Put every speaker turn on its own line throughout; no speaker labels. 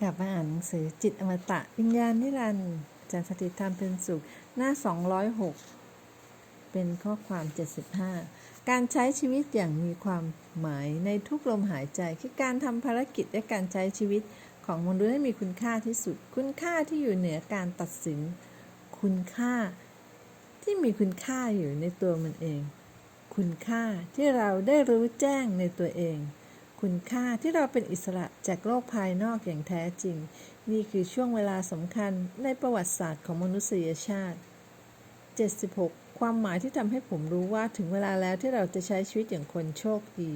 กลับมาอ่านหนังสือจิตอมตะวิญญาณนิรันดร์จันทร์สถิตธรรมเป็นสุข หน้า 206 เป็นข้อความ 75 การใช้ชีวิตอย่างมีความหมายในทุกลมหายใจ คือการทำภารกิจและการใช้ชีวิตของมนุษย์ให้มีคุณค่าที่สุด คุณค่าที่อยู่เหนือการตัดสิน คุณค่าที่มีคุณค่าอยู่ในตัวมันเอง คุณค่าที่เราได้รู้แจ้งในตัวเอง คุณค่าที่เราเป็นอิสระจากโลกภายนอกอย่างแท้จริง นี่คือช่วงเวลาสำคัญในประวัติศาสตร์ของมนุษยชาติ 76 ความหมายที่ทำให้ผมรู้ว่าถึงเวลาแล้วที่เราจะใช้ชีวิตอย่างคนโชคดี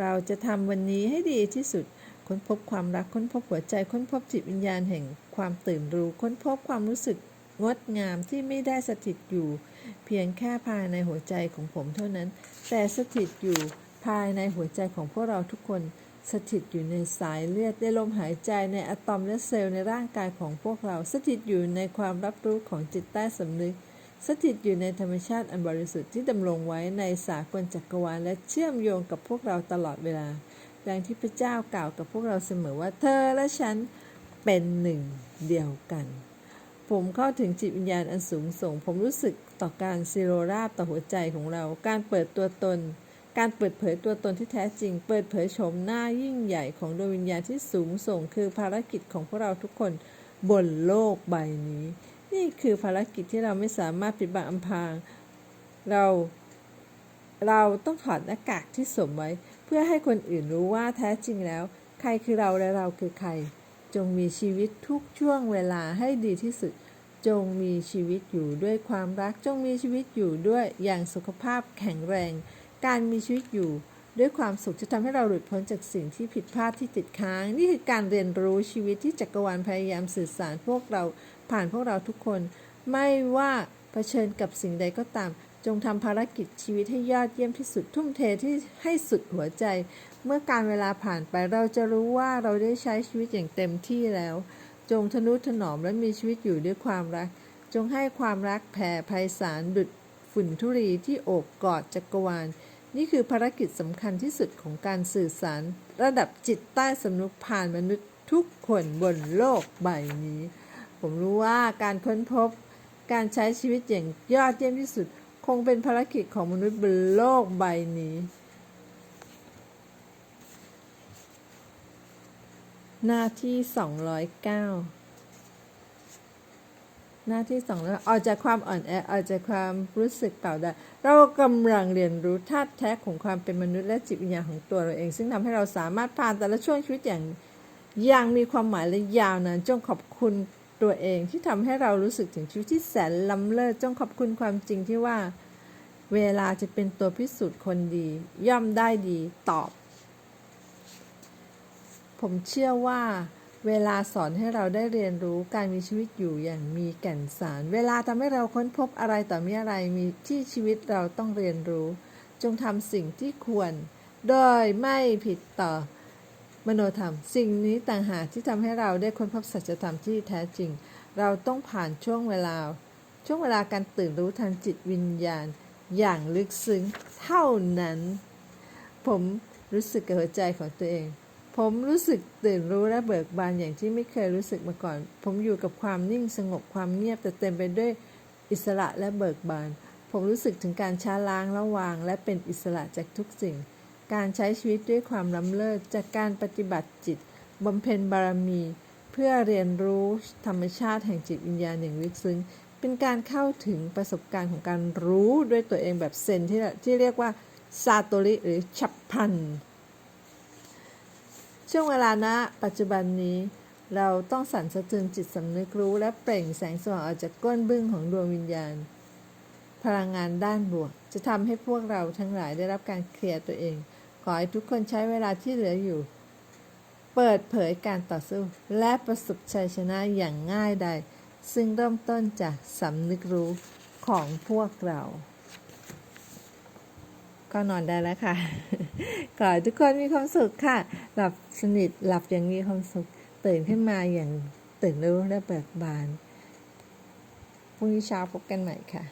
เราจะทำวันนี้ให้ดีที่สุด ค้นพบความรัก ค้นพบหัวใจ ค้นพบจิตวิญญาณแห่งความตื่นรู้ ค้นพบความรู้สึกงดงามที่ไม่ได้สถิตอยู่ เพียงแค่ภายในหัวใจของผมเท่านั้น แต่สถิตอยู่ ภายในหัวใจของพวกเราทุกคน สถิตอยู่ในสายเลือดในลมหายใจในอะตอมและเซลล์ในร่างกายของพวกเรา สถิตอยู่ในความรับรู้ของจิตใต้สำนึก สถิตอยู่ในธรรมชาติอันบริสุทธิ์ที่ดำรงไว้ในสากลจักรวาลและเชื่อมโยงกับพวกเราตลอดเวลา ดังที่พระเจ้ากล่าวกับพวกเราเสมอว่าเธอและฉันเป็นหนึ่งเดียวกัน ผมเข้าถึงจิตวิญญาณอันสูงส่ง ผมรู้สึกต่อการซีโรราบต่อหัวใจของเรา การเปิดตัวตน การเปิดเผยตัวตนที่แท้จริง เปิดเผยโฉมหน้ายิ่งใหญ่ของดวงวิญญาณที่สูงส่ง คือภารกิจของพวกเราทุกคนบนโลกใบนี้ นี่คือภารกิจที่เราไม่สามารถปิดบังอำพราง เรา เราต้องถอดหน้ากากที่สวมไว้ เพื่อให้คนอื่นรู้ว่าแท้จริงแล้ว ใครคือเราและเราคือใคร จงมีชีวิตทุกช่วงเวลาให้ดีที่สุด จงมีชีวิตอยู่ด้วยความรัก จงมีชีวิตอยู่ด้วยอย่างสุขภาพแข็งแรง การมีชีวิตอยู่ ด้วยความสุขจะทำให้เราหลุดพ้นจากสิ่งที่ผิดพลาดที่ติดค้าง นี่คือการเรียนรู้ชีวิตที่จักรวาลพยายามสื่อสารพวกเราผ่านพวกเราทุกคน ไม่ว่าเผชิญกับสิ่งใดก็ตาม จงทำภารกิจชีวิตให้ยอดเยี่ยมที่สุดทุ่มเทที่ให้สุดหัวใจ เมื่อการเวลาผ่านไปเราจะรู้ว่าเราได้ใช้ชีวิตอย่างเต็มที่แล้ว จงทนุถนอมและมีชีวิตอยู่ด้วยความรัก จงให้ความรักแผ่ไพศาลดุดฝุ่นธุรีที่โอบกอดจักรวาล นี่คือภารกิจสำคัญที่สุดของการสื่อสาร ระดับจิตใต้สำนึกผ่านมนุษย์ทุกคนบนโลกใบนี้ ผมรู้ว่าการค้นพบ การใช้ชีวิตอย่างยอดเยี่ยมที่สุด คงเป็นภารกิจของมนุษย์บนโลกใบนี้ หน้าที่ 209 หน้าที่สองแล้วออกจากความอ่อนแอออกจากความรู้สึกเปล่าได้ เรากำลังเรียนรู้ธาตุแท้ของความเป็นมนุษย์และจิตวิญญาณของตัวเราเอง ซึ่งทำให้เราสามารถผ่านแต่ละช่วงชีวิตอย่างอย่างมีความหมายและยาวนานจงขอบคุณตัวเองที่ทำให้เรารู้สึกถึงชีวิตที่แสนล้ำเลิศจงขอบคุณความจริงที่ว่า เวลาจะเป็นตัวพิสูจน์คนดี ย่อมได้ดีตอบ ผมเชื่อว่า เวลาสอนให้เราได้เรียนรู้การมีชีวิตอยู่อย่างมีแก่นสาร เวลาทำให้เราค้นพบอะไรต่อมีอะไรมีที่ชีวิตเราต้องเรียนรู้ จงทำสิ่งที่ควร โดยไม่ผิดต่อมโนธรรม สิ่งนี้ต่างหากที่ทำให้เราได้ค้นพบสัจธรรมที่แท้จริง เราต้องผ่านช่วงเวลา ช่วงเวลาการตื่นรู้ทางจิตวิญญาณ อย่างลึกซึ้งเท่านั้น ผมรู้สึกกับหัวใจของตัวเอง ผมรู้สึกตื่นรู้และเบิกบานอย่างที่ไม่เคยรู้สึกมาก่อน ผมอยู่กับความนิ่งสงบความเงียบแต่เต็มไปด้วยอิสระและเบิกบาน ผมรู้สึกถึงการช้าล้างระวาง และเป็นอิสระจากทุกสิ่ง การใช้ชีวิตด้วยความล้ำเลิศจากการปฏิบัติจิตบำเพ็ญบารมี เพื่อเรียนรู้ธรรมชาติแห่งจิตวิญญาณอย่างลึกซึ้ง เป็นการเข้าถึงประสบการณ์ของการรู้ด้วยตัวเองแบบเซนที่ที่เรียกว่าซาโตริหรือฉับพลัน ช่วงเวลาณปัจจุบันนี้ เราต้องสั่นสะเทือนจิตสำนึกรู้และเปล่งแสงสว่างออกจากก้นบึ้งของดวงวิญญาณ พลังงานด้านบวก จะทำให้พวกเราทั้งหลายได้รับการเคลียร์ตัวเอง ขอให้ทุกคนใช้เวลาที่เหลืออยู่ เปิดเผยการต่อสู้ และประสบชัยชนะอย่างง่ายดายซึ่งเริ่มต้นจากสำนึกรู้ของพวกเรา ก็นอนได้แล้วค่ะ ขอให้ทุกคนมีความสุขค่ะ หลับสนิทหลับอย่างมีความสุข ตื่นขึ้นมาอย่างตื่นรู้และเบิกบาน พรุ่งนี้เช้าพบกันใหม่ค่ะ